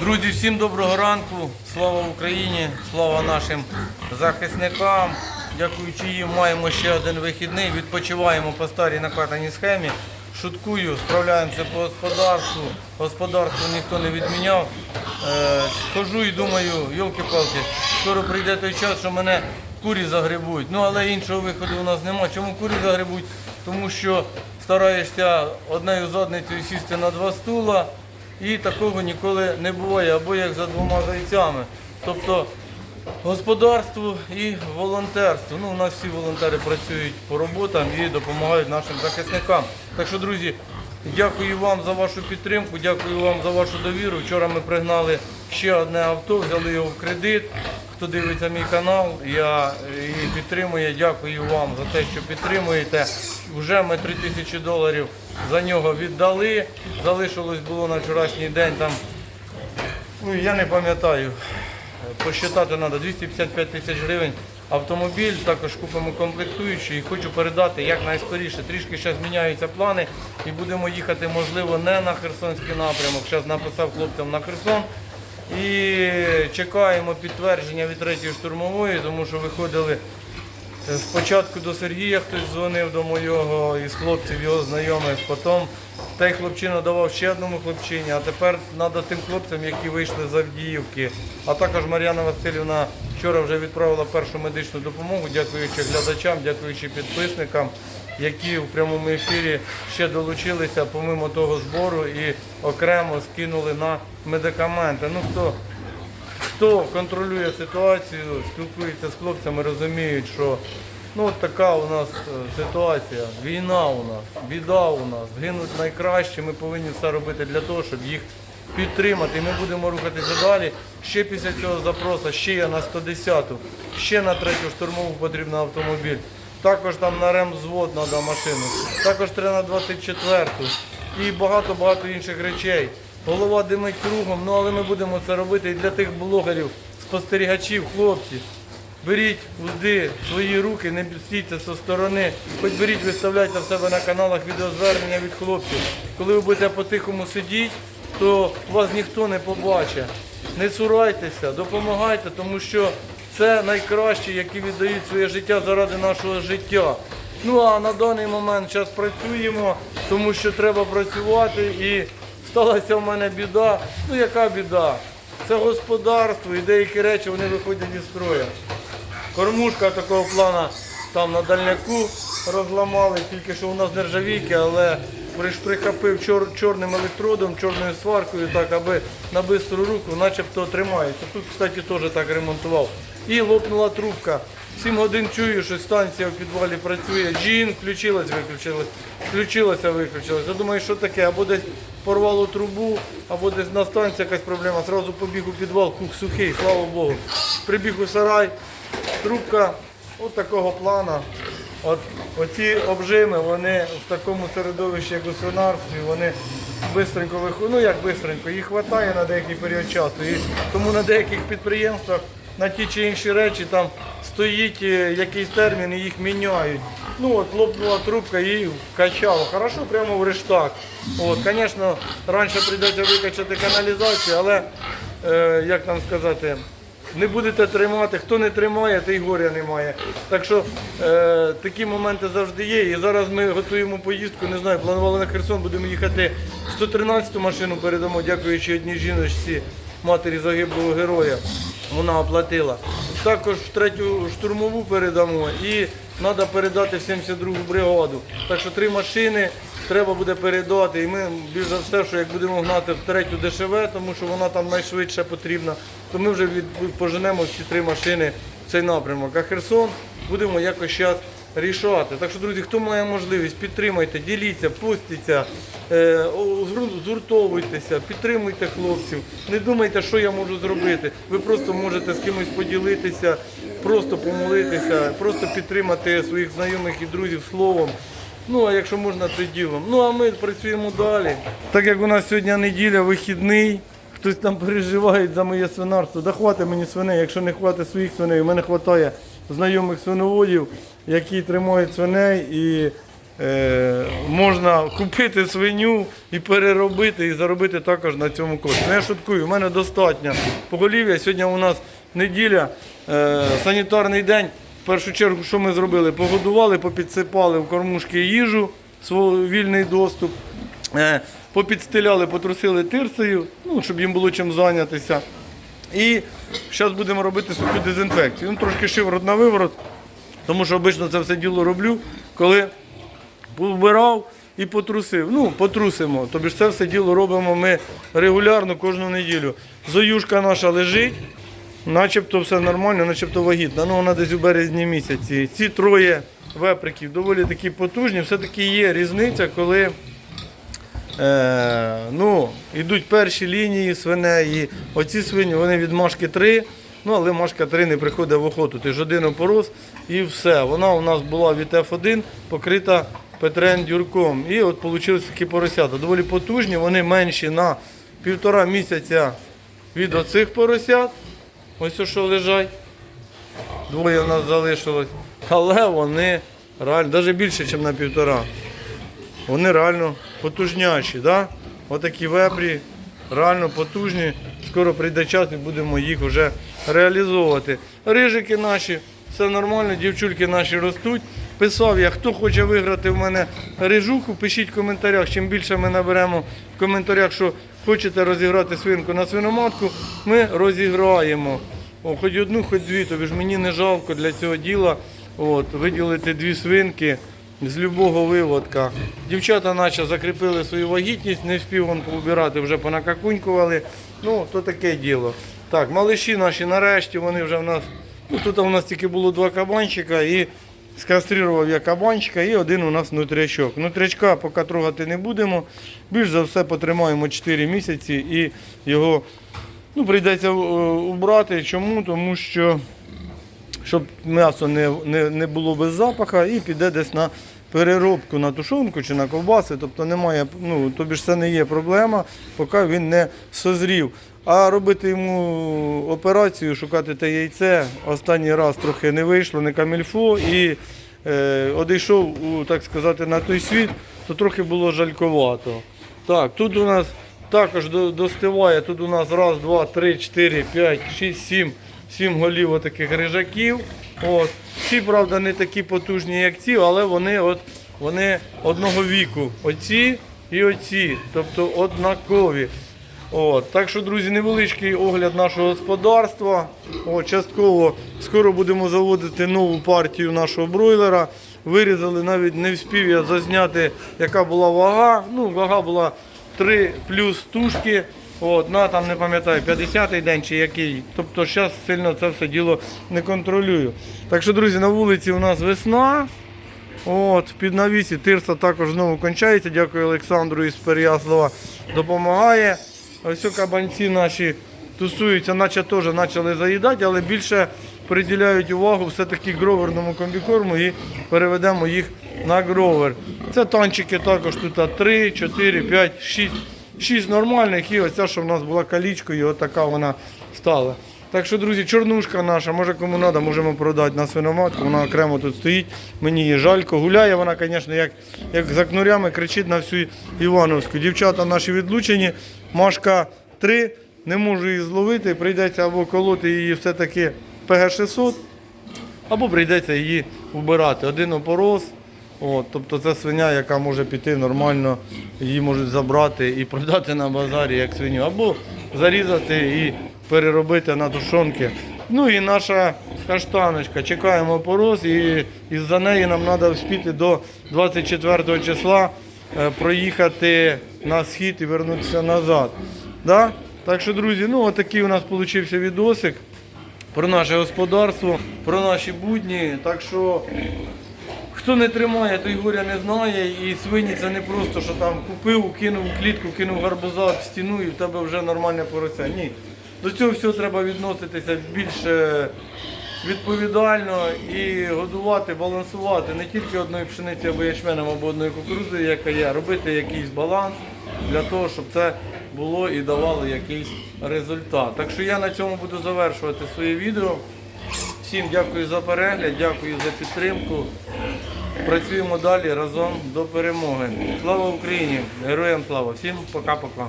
Друзі, всім доброго ранку. Слава Україні, слава нашим захисникам. Дякуючи їм, маємо ще один вихідний. Відпочиваємо по старій накатаній схемі. Шуткую, справляємося по господарству. Господарство ніхто не відміняв. Е, хожу і думаю, йолки-палки, скоро прийде той час, що мене курі загребуть. Ну але іншого виходу у нас немає. Чому курі загребуть? Тому що стараєшся однею задницею сісти на два стула. І такого ніколи не буває, або як за двома зайцями. Тобто господарство і волонтерство. Ну, у нас всі волонтери працюють по роботам і допомагають нашим захисникам. Так що, друзі, дякую вам за вашу підтримку, дякую вам за вашу довіру. Вчора ми пригнали ще одне авто, взяли його в кредит. Хто дивиться мій канал, я і підтримує. Дякую вам за те, що підтримуєте. Вже ми 3 тисячі доларів за нього віддали. Залишилось було на вчорашній день там, ну я не пам'ятаю. Посчитати треба 255 тисяч гривень автомобіль, також купимо комплектуючі і хочу передати як найскоріше. Трішки зараз міняються плани і будемо їхати, можливо, не на Херсонський напрямок. Зараз написав хлопцям на Херсон. І чекаємо підтвердження від третьої штурмової, тому що виходили спочатку до Сергія, хтось дзвонив до моєго із хлопців, його знайомих. Потім той хлопчина давав ще одному хлопчині, а тепер треба тим хлопцям, які вийшли з Авдіївки. А також Мар'яна Васильівна вчора вже відправила першу медичну допомогу, дякуючи глядачам, дякуючи підписникам, які в прямому ефірі ще долучилися помимо того збору і окремо скинули на медикаменти. Ну хто хто контролює ситуацію, спілкується з хлопцями, розуміють, що ну от така у нас е, ситуація, війна у нас, біда у нас, гинуть найкраще. Ми повинні все робити для того, щоб їх підтримати. Ми будемо рухатися далі. Ще після цього запросу, ще є на 110-ту, ще на третю штурмову потрібен автомобіль. Також там на ремзвод треба машину, також треба на 24-ту і багато-багато інших речей. Голова димить кругом, ну але ми будемо це робити і для тих блогерів, спостерігачів, хлопці. Беріть узди свої руки, не стійте зі сторони. Хоч беріть, виставляйте в себе на каналах відеозвернення від хлопців. Коли ви будете по-тихому сидіти, то вас ніхто не побачить. Не цурайтеся, допомагайте, тому що це найкращі, які віддають своє життя заради нашого життя. Ну а на даний момент зараз працюємо, тому що треба працювати і сталася в мене біда. Ну яка біда? Це господарство і деякі речі вони виходять із строю. Кормушка такого плану там на дальняку розламали, тільки що у нас нержавійки, але прихопив чор, чорним електродом, чорною сваркою, так, аби на бистру руку, начебто тримається. Тут, кстати, теж так ремонтував. І лопнула трубка. Сім годин чую, що станція в підвалі працює. Жін, включилась, виключилась, включилася, виключилась. Я думаю, що таке, або десь порвало трубу, або десь на станції якась проблема. Зразу побіг у підвал, кук сухий, слава Богу. Прибіг у сарай, трубка от такого плана. От, оці обжими, вони в такому середовищі, як у свинарстві, вони бистренько виходять. Ну як бистренько, їх вистачає на деякий період часу. І тому на деяких підприємствах на ті чи інші речі там стоїть е, якийсь термін і їх міняють. Ну от лопнула трубка і вкачало. Хорошо, прямо в рештак. От, звісно, раніше прийдеться викачати каналізацію, але е, як там сказати. Не будете тримати, хто не тримає, той горя немає. Так що е, такі моменти завжди є. І зараз ми готуємо поїздку, не знаю, планували на Херсон, будемо їхати 113-ту машину передамо, дякуючи одній жіночці, матері загиблого героя. Вона оплатила. Також в третю штурмову передамо і треба передати в 72-гу бригаду. Так що три машини треба буде передати. І ми більш за все, що як будемо гнати в третю ДШВ, тому що вона там найшвидше потрібна, то ми вже поженемо всі три машини в цей напрямок. А Херсон будемо якось зараз рішати. Так що, друзі, хто має можливість, підтримайте, діліться, постіться, е, згуртовуйтеся, підтримуйте хлопців. Не думайте, що я можу зробити. Ви просто можете з кимось поділитися, просто помолитися, просто підтримати своїх знайомих і друзів словом. Ну, а якщо можна, то ділом. Ну, а ми працюємо далі. Так як у нас сьогодні неділя, вихідний, хтось там переживає за моє свинарство. Да хватить мені свиней, якщо не хватить своїх свиней, у мене вистачає знайомих свиноводів, які тримають свиней і е, можна купити свиню і переробити, і заробити також на цьому кошти. Ну, я шуткую, у мене достатньо поголів'я. Сьогодні у нас неділя, е, санітарний день. В першу чергу, що ми зробили? Погодували, попідсипали в кормушки їжу, вільний доступ. Е, попідстеляли, потрусили тирсою, ну, щоб їм було чим зайнятися. І зараз будемо робити суху дезінфекцію. Ну, трошки шиворот на виворот, тому що обично це все діло роблю, коли вбирав і потрусив. Ну, потрусимо. Тобі ж це все діло робимо ми регулярно кожну неділю. Зоюшка наша лежить, начебто все нормально, начебто вагітна. Ну, вона десь у березні місяці. Ці троє веприків доволі такі потужні. Все-таки є різниця, коли. Е, ну, йдуть перші лінії свиней. Оці свині вони від машки 3, ну але машка 3 не приходить в охоту. Ти ж один опорос і все. Вона у нас була від F1 покрита Петрен дюрком. І от вийшли такі поросята. Доволі потужні, вони менші на півтора місяця від оцих поросят. Ось що лежать. Двоє в нас залишилось. Але вони реально, навіть більше, ніж на півтора. Вони реально потужніші. Да? Отакі вепрі, реально потужні. Скоро прийде час і будемо їх вже реалізовувати. Рижики наші, все нормально, дівчульки наші ростуть. Писав я, хто хоче виграти в мене рижуху, пишіть в коментарях. Чим більше ми наберемо в коментарях, що хочете розіграти свинку на свиноматку, ми розіграємо. О, хоч одну, хоч дві, тобі ж мені не жалко для цього діла. От, виділити дві свинки з любого виводка. Дівчата наче закріпили свою вагітність, не встиг він поубирати, вже понакакунькували. Ну, то таке діло. Так, малиші наші нарешті, вони вже в нас. Ну, тут у нас тільки було два кабанчика і скастрирував я кабанчика і один у нас нутрячок. Нутрячка поки трогати не будемо. Більш за все потримаємо 4 місяці і його ну, прийдеться е, убрати. Чому? Тому що щоб м'ясо не, не, не було без запаха і піде десь на переробку на тушонку чи на ковбаси. Тобто немає, ну, тобі ж це не є проблема, поки він не созрів. А робити йому операцію, шукати те яйце, останній раз трохи не вийшло, не камільфо і е, одійшов, так сказати, на той світ, то трохи було жальковато. Так, тут у нас також до- достигає, тут у нас раз, два, три, чотири, п'ять, шість, сім, сім голів отаких рижаків. От. Ці, правда, не такі потужні, як ці, але вони, от, вони одного віку. Оці і оці, тобто однакові. От, так що, друзі, невеличкий огляд нашого господарства. От, частково скоро будемо заводити нову партію нашого бройлера. Вирізали, навіть не вспів я зазняти, яка була вага. Ну, вага була 3 плюс тушки. От, на там не пам'ятаю, 50-й день чи який. Тобто зараз сильно це все діло не контролюю. Так що, друзі, на вулиці у нас весна. От, під навісі тирса також знову кончається. Дякую Олександру із Переяслава. Допомагає. Ось кабанці наші тусуються, наче теж почали заїдати, але більше приділяють увагу все-таки гроверному комбікорму і переведемо їх на гровер. Це танчики також тут 3, 4, 5, 6. 6 нормальних і оця, що в нас була калічкою, отака вона стала. Так що, друзі, чорнушка наша, може кому треба, можемо продати на свиноматку. Вона окремо тут стоїть. Мені її жалько. Гуляє вона, звісно, як, як за кнурями кричить на всю Івановську. Дівчата наші відлучені. Машка 3, не можу її зловити. Прийдеться або колоти її все-таки ПГ-600, або прийдеться її вбирати. Один опорос. От, тобто це свиня, яка може піти нормально, її можуть забрати і продати на базарі як свиню, або зарізати і переробити на тушонки. Ну і наша каштаночка. Чекаємо порос і із-за неї нам треба вспіти до 24 числа е, проїхати на схід і вернутися назад. Да? Так що, друзі, ну отакий у нас вийшов відосик про наше господарство, про наші будні. Так що Хто не тримає, той горя не знає. І свині це не просто, що там купив, кинув клітку, кинув гарбуза в стіну і в тебе вже нормальне порося. Ні. До цього всього треба відноситися більш відповідально і годувати, балансувати не тільки одною пшениці або ячменем, або одною кукурудзою, яка є, робити якийсь баланс для того, щоб це було і давало якийсь результат. Так що я на цьому буду завершувати своє відео. Всім дякую за перегляд, дякую за підтримку. Працюємо далі разом до перемоги. Слава Україні! Героям слава! Всім пока-пока!